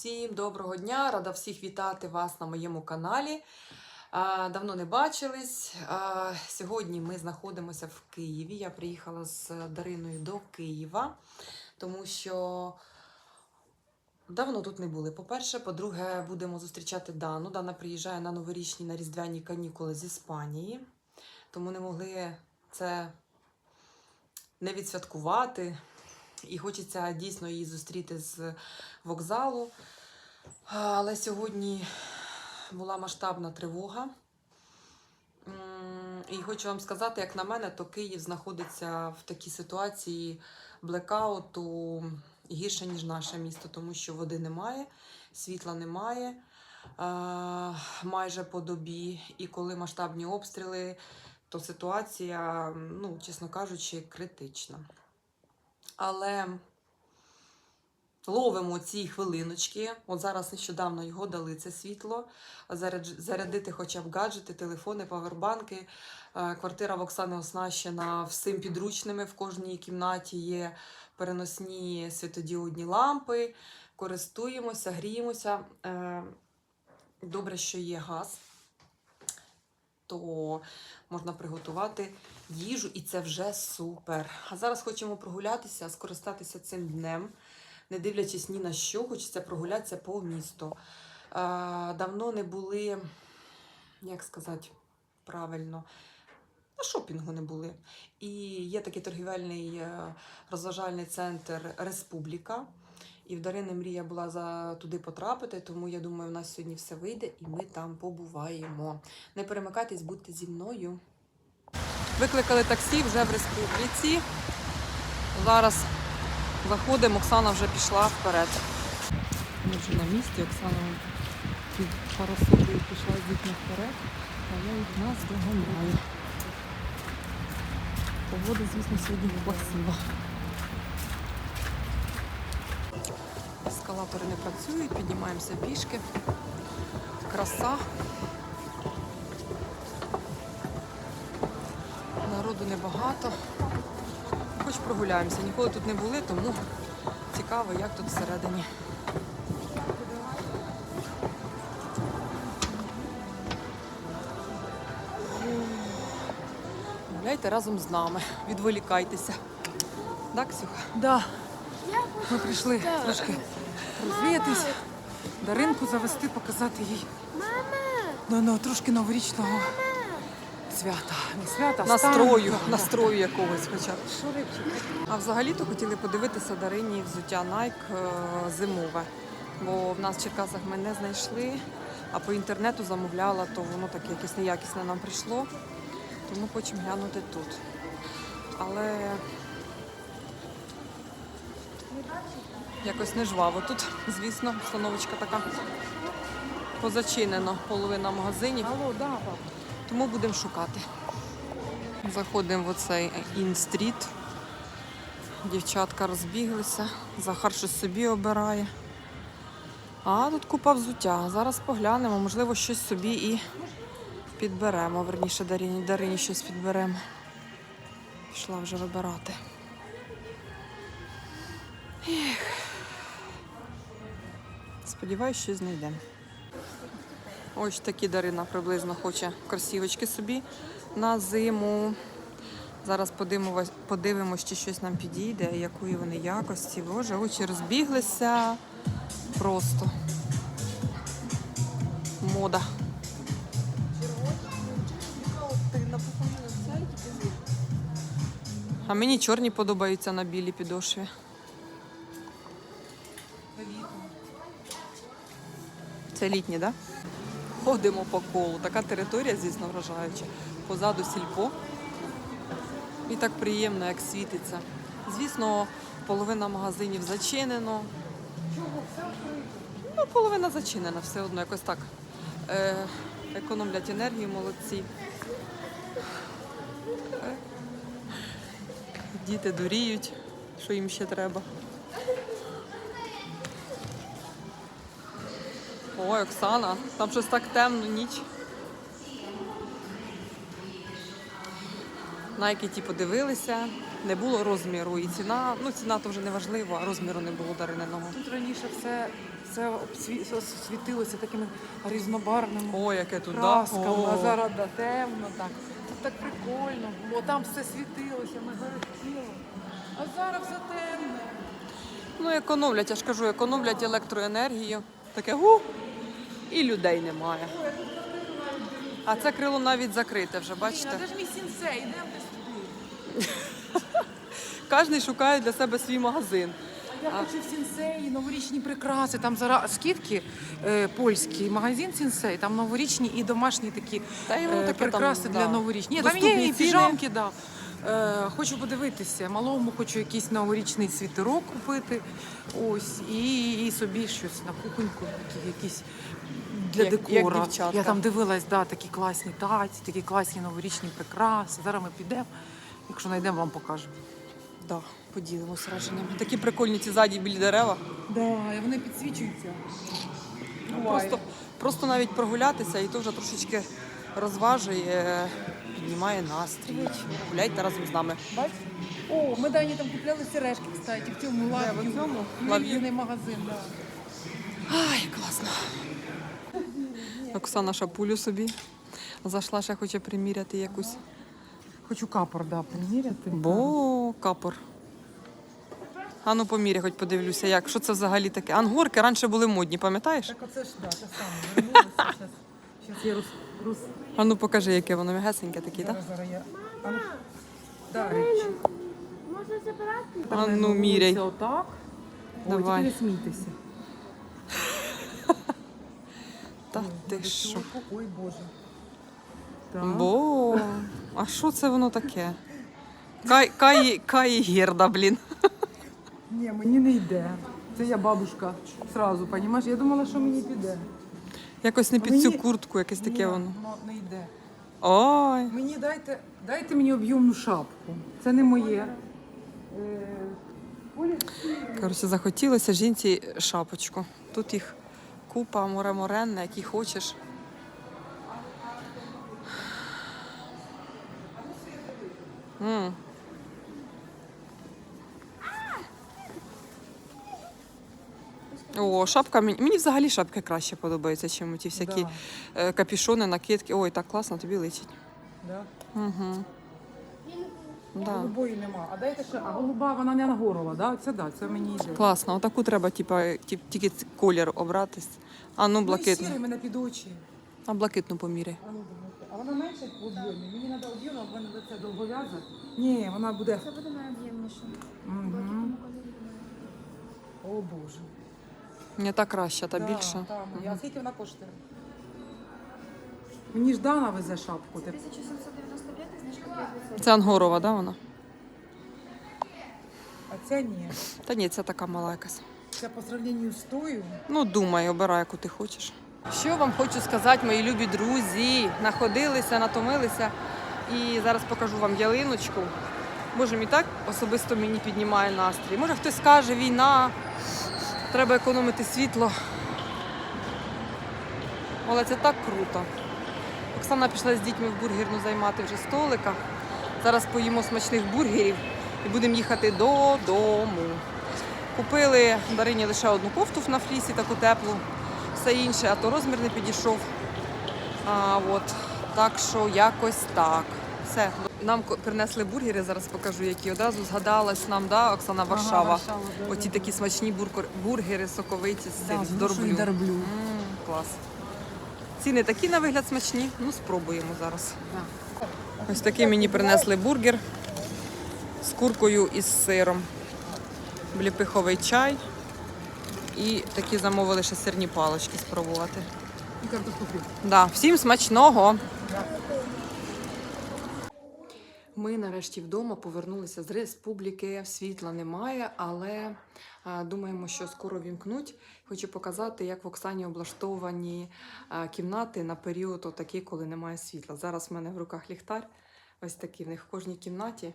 Всім доброго дня! Рада всіх вітати вас на моєму каналі. Давно не бачились. Сьогодні ми знаходимося в Києві. Я приїхала з Дариною до Києва, тому що давно тут не були. По-перше, по-друге, будемо зустрічати Дану. Дана приїжджає на новорічні на різдвяні канікули з Іспанії, тому не могли це не відсвяткувати. І хочеться дійсно її зустріти з вокзалу. Але сьогодні була масштабна тривога. І хочу вам сказати, як на мене, то Київ знаходиться в такій ситуації блекауту гірше, ніж наше місто, тому що води немає, світла немає майже по добі. І коли масштабні обстріли, то ситуація, ну, чесно кажучи, критична. Але ловимо ці хвилиночки. От зараз нещодавно його дали це світло. Зарядити хоча б гаджети, телефони, павербанки. Е, Квартира в Оксани оснащена всім підручними. В кожній кімнаті є переносні світодіодні лампи. Користуємося, гріємося. Е, Добре, що є газ, то можна приготувати їжу, і це вже супер. А зараз хочемо прогулятися, скористатися цим днем, не дивлячись ні на що, хочеться прогулятися по місту. Давно не були, як сказати правильно, на шопінгу не були. І є такий торгівельний е, розважальний центр Республіка. І в Дарини мрія була за туди потрапити, тому я думаю, в нас сьогодні все вийде і ми там побуваємо. Не перемикайтесь, будьте зі мною. Викликали таксі вже в республіці. Зараз заходимо, Оксана вже пішла вперед. Ми вже на місці, Оксана під парасолькою пішла з дітьми вперед, а я їх нас доганяю. Погода, звісно, сьогодні красива. Ескалатори не працюють, піднімаємося пішки. Краса. Народу небагато. Хоч прогуляємося. Ніколи тут не були, тому цікаво, як тут всередині. Гуляйте разом з нами, відволікайтеся. Так, Ксюха? Да, Ми прийшли трошки розвіятись, Даринку завести, показати їй ну, ну, трошки новорічного свята. не свята, Настрою, стану. настрою якогось хоча б. А взагалі-то хотіли подивитися Дарині взуття Nike е, зимове. Бо в нас в Черкасах ми не знайшли, а по інтернету замовляла, то воно таке якесь неякісне нам прийшло. Тому хочемо глянути тут. Але якось не жваво тут, звісно, установочка така. Позачинено половина магазинів. Тому будемо шукати. Заходимо в оцей інстріт. Дівчатка розбіглися. Захар щось собі обирає. А тут купа взуття. Зараз поглянемо, можливо, щось собі і підберемо. Верніше Дарині, Дарині щось підберемо. Пішла вже вибирати. Ех. Сподіваюсь, щось знайдемо. Ось такі Дарина приблизно хоче кросівочки собі на зиму. Зараз подивимось, чи щось нам підійде, якої вони якості. Боже, очі розбіглися. Просто мода. А мені чорні подобаються на білій підошві. Це літні? Да? Ходимо по колу. Така територія, звісно, вражаюча. Позаду сільпо. І так приємно, як світиться. Звісно, половина магазинів зачинено. Ну, половина зачинена, все одно якось так. Е, економлять енергію, молодці. Е, Діти дуріють, що їм ще треба. Ой, Оксана, там щось так темно, ніч. Найки ті подивилися, не було розміру і ціна. Ну, ціна то вже не важливо, а розміру не було дариненого. Тут раніше все все обсві- освітилося такими різнобарвними О, яке тут, да? красками, О. а зараз да, темно так. Тут так прикольно було, там все світилося, ми городіло. А зараз все темне. Ну, економлять, я ж кажу, економлять електроенергію. Таке гу, і людей немає. А це крило навіть закрите вже, бачите? де ж мій сінсей? Йдемо десь туди. Кожен шукає для себе свій магазин. Я хочу в сінсеї новорічні прикраси. Там зараз скидки е, польський магазин сінсей, там новорічні і домашні такі Та й воно е, таке прикраси там, для да. новорічні. Ні, там є Доступні і ціни. піжамки, да. Е, хочу подивитися. Малому хочу якийсь новорічний світерок купити. Ось, і, і собі щось на кухоньку, такі якісь для Як- як декора. дівчатка. Я там дивилась, да, такі класні таці, такі класні новорічні прикраси. Зараз ми підемо. Якщо знайдемо, вам покажемо. Да, поділимося враженнями. Такі прикольні ці ззаді білі дерева. Да, і вони підсвічуються. Просто, просто навіть прогулятися, і то вже трошечки розважує, піднімає настрій. Гуляйте разом з нами. Бачиш? О, ми Дані там купляли сережки, кстати, в цьому лаві. в цьому? Лав'їний магазин, да. Ай, класно. Оксана шапулю собі. Зайшла, ще хоче приміряти якусь. Хочу капор, да, приміряти. Бо капор. А ну поміряй, хоч подивлюся, як. Що це взагалі таке? Ангорки раніше були модні, пам'ятаєш? Так оце ж, да, те саме. Зараз, я. А ну покажи, яке воно м'ягесеньке таке, так? Зараз, зараз я... А ну... Да. Можна забирати? А ну міряй. Отак. Давай. Ой, тільки не смійтеся. Та ти що? Ой, Боже. Так. Бо, а що це воно таке? Кай, кай, кай герда, блін. Ні, мені не йде. Це я бабушка сразу, понімаєш? Я думала, що мені піде. Якось не під цю куртку, якесь таке Ні, воно. воно не йде. Ой. Мені дайте, дайте мені об'ємну шапку. Це не моє. Е, Коротше, захотілося жінці шапочку. Тут їх купа море моренне, які хочеш. М. О, шапка мені. Мені взагалі шапки краще подобаються, ніж ті всякі Да. е, капюшони, накидки. Ой, так класно, тобі личить. Да. Угу. Да. Голубої нема. А дайте ще, а голуба вона не нагорила, да? Це да, це мені йде. Класно, отаку треба, типа, ті- тільки колір обратись. А ну Ну, і блакитну. сірий мене під очі. А блакитну поміряй. А, ну, а вона менше в об'ємі. Мені треба об'ємно, в мене це довгов'яза. Ні, вона буде. Це буде найоб'ємніше. Угу. О Боже. Не та краща, та Да, більша. та моя. А скільки вона коштує? Мені ж Дана везе шапку. Ти 1795, знижка 5%. Це ангорова, да, вона? А ця ні. Та ні, це така мала якась. Ця по сравненню з тою. Ну, думай, обирай, яку ти хочеш. Що вам хочу сказати, мої любі друзі? Находилися, натомилися. І зараз покажу вам ялиночку. Боже, мій так особисто мені піднімає настрій. Може хтось скаже, війна, треба економити світло. Але це так круто. Оксана пішла з дітьми в бургерну займати вже столика. Зараз поїмо смачних бургерів і будемо їхати додому. Купили Дарині лише одну кофту на флісі, таку теплу, все інше, а то розмір не підійшов. А, от. Так що якось так. Все. Нам принесли бургери, зараз покажу, які одразу згадалась нам, да, Оксана Варшава. Варшава, да, Оті да, такі смачні бургер- бургери соковиті з цим, Да, з дорблю. дорблю. М, клас. Ціни такі на вигляд смачні. Ну, спробуємо зараз. Да. Ось такий мені принесли бургер з куркою і з сиром. Бліпиховий чай. І такі замовили ще сирні палички спробувати. І фрі. Да, всім смачного! Ми нарешті вдома повернулися з республіки. Світла немає, але думаємо, що скоро вімкнуть. Хочу показати, як в Оксані облаштовані кімнати на період отакий, коли немає світла. Зараз в мене в руках ліхтар. Ось такий в них в кожній кімнаті.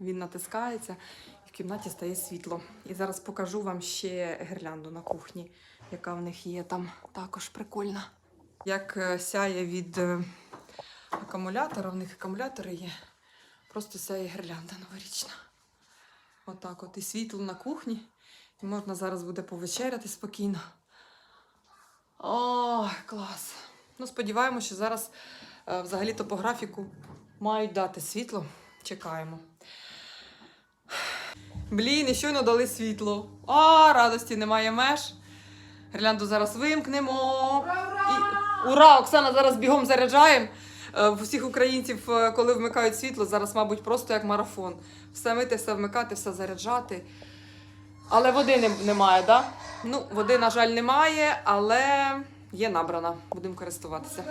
Він натискається, і в кімнаті стає світло. І зараз покажу вам ще гірлянду на кухні, яка в них є там також прикольна. Як е, сяє від е, акумулятора, в них акумулятори є. Просто сяє гірлянда новорічна. Отак от. І світло на кухні, Можна зараз буде повечеряти спокійно. О, клас. Ну, сподіваємося, що зараз е, взагалі-то по графіку мають дати світло. Чекаємо. Блін, і щойно дали світло. А, радості немає меж. Гірлянду зараз вимкнемо. І... Ура! Оксана зараз бігом заряджаємо. Е, В усіх українців, е, коли вмикають світло, зараз, мабуть, просто як марафон. Все мити, все вмикати, все заряджати. Але води не, немає? Да? Ну, води, на жаль, немає, але є набрана. Будемо користуватися.